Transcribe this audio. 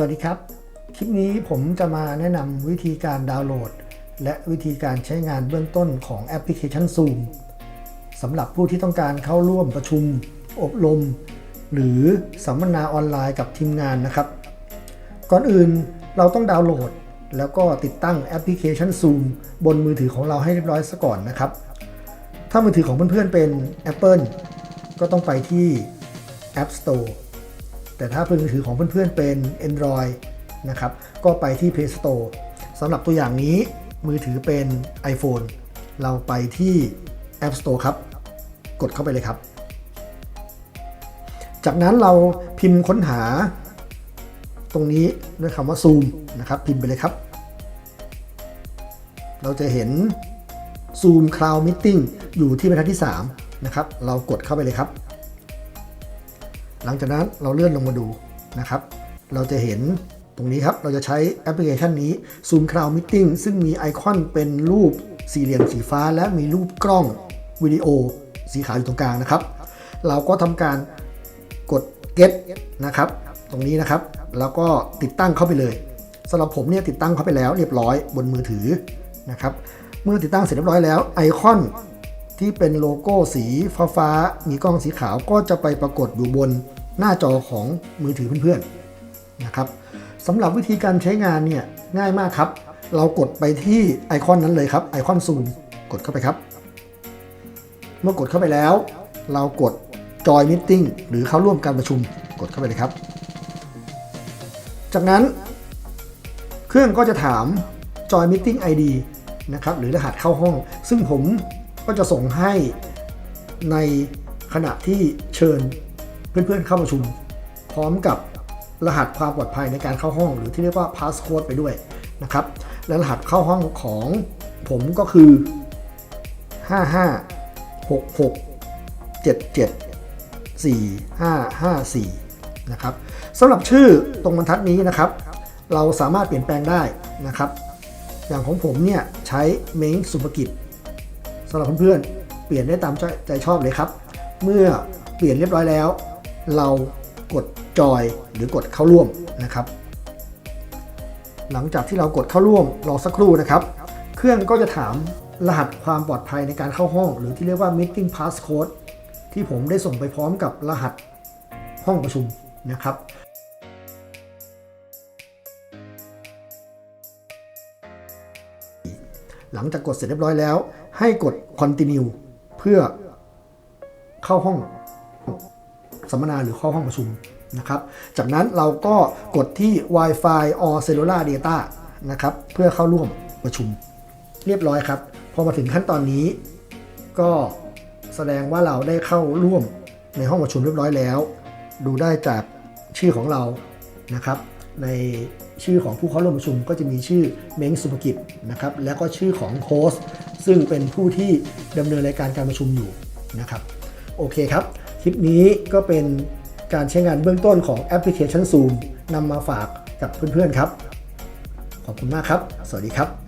สวัสดีครับ คลิปนี้ผมจะมาแนะนำวิธีการดาวน์โหลด และวิธีการใช้งานเบื้องต้นของแอปพลิเคชัน Zoom สำหรับผู้ที่ต้องการเข้าร่วมประชุม อบรม หรือสัมมนาออนไลน์กับทีมงานนะครับ ก่อนอื่นเราต้องดาวน์โหลด แล้วก็ติดตั้งแอปพลิเคชัน Zoom บนมือถือของเราให้เรียบร้อยซะก่อนนะครับ ถ้ามือถือของเพื่อนๆเป็น Apple ก็ต้องไปที่ App Store แต่ถ้ามือถือของเพื่อนๆเป็น Android นะครับ ก็ไปที่ Play Store สำหรับตัวอย่างนี้มือถือเป็น iPhone เราไปที่ App Store ครับ กดเข้าไปเลยครับ จากนั้นเราพิมพ์ค้นหา ตรงนี้ด้วยคำว่า Zoom นะครับ พิมพ์ไปเลยครับ เราจะเห็น Zoom Cloud Meeting อยู่ที่บรรทัดที่ 3 นะครับ เรากดเข้าไปเลยครับ หลังจากนั้นเราเลื่อนลงมาดูนะครับ เราจะเห็นตรงนี้ครับ เราจะใช้แอปพลิเคชันนี้ Zoom Cloud Meeting ซึ่งมีไอคอนเป็นรูปสี่เหลี่ยมสีฟ้า และมีรูปกล้องวิดีโอสีขาวอยู่ตรงกลางนะครับ เราก็ทำการกด get นะครับ ตรงนี้นะครับ แล้วก็ติดตั้งเข้าไปเลยสำหรับผมเนี่ยติดตั้งเข้าไปแล้วเรียบร้อยบนมือถือนะครับ เมื่อติดตั้งเสร็จเรียบร้อยแล้วไอคอนที่เป็นโลโก้สีฟ้าฟ้ามีกล้องสีขาวก็จะไปปรากฏอยู่บน หน้าจอของมือถือเพื่อนๆนะครับสำหรับวิธีการใช้งานเนี่ยง่ายมากครับ เรากดไปที่ไอคอนนั้นเลยครับไอคอนซูมกดเข้าไปครับ เมื่อกดเข้าไปแล้ว เรากดจอยมิ e หรือเข้าร่วมการประชุมกดเข้าไปเลยครับ จากนั้น เครื่องก็จะถาม Join Meeting ID นะครับหรือรหัสเข้าห้อง ซึ่งผมก็จะส่งให้ในขณะที่เชิญ เพื่อนๆเข้าประชุม พร้อมกับรหัสความปลอดภัยในการเข้าห้อง หรือที่เรียกว่า passcode ไปด้วยนะครับ และรหัสเข้าห้องของผมก็คือ 55 66 77 4554 นะครับสำหรับชื่อตรงบรรทัดนี้นะครับ เราสามารถเปลี่ยนแปลงได้นะครับ อย่างของผมเนี่ยใช้เม้งสุภกิจสำหรับเพื่อนๆเปลี่ยนได้ตามใจใจชอบเลยครับ เมื่อเปลี่ยนเรียบร้อยแล้ว เรากดจอยหรือกดเข้าร่วมนะครับ หลังจากที่เรากดเข้าร่วมรอสักครู่นะครับ เครื่องก็จะถามรหัสความปลอดภัยในการเข้าห้อง หรือที่เรียกว่า meeting passcode ที่ผมได้ส่งไปพร้อมกับรหัสห้องประชุมนะครับหลังจากกดเสร็จเรียบร้อยแล้ว ให้กด continue เพื่อเข้าห้อง สัมมนาหรือเข้าห้องประชุมนะครับจากนั้นเราก็กดที่ Wi-Fi or cellular data นะครับเพื่อเข้าร่วมประชุมเรียบร้อยครับพอมาถึงขั้นตอนนี้ ก็แสดงว่าเราได้เข้าร่วมในห้องประชุมเรียบร้อยแล้ว ดูได้จากชื่อของเรานะครับในชื่อของผู้เข้าร่วมประชุมก็จะมีชื่อเม้งสุภกิจนะครับแล้วก็ชื่อของโฮสซึ่งเป็นผู้ที่ดำเนินรายการการประชุมอยู่นะครับโอเคครับ ลิปนี้ก็เป็นการใช้งานเบื้องต้นของแอปพลิเคชัน Zoom นำมาฝากกับเพื่อนๆครับ ขอบคุณมากครับ สวัสดีครับ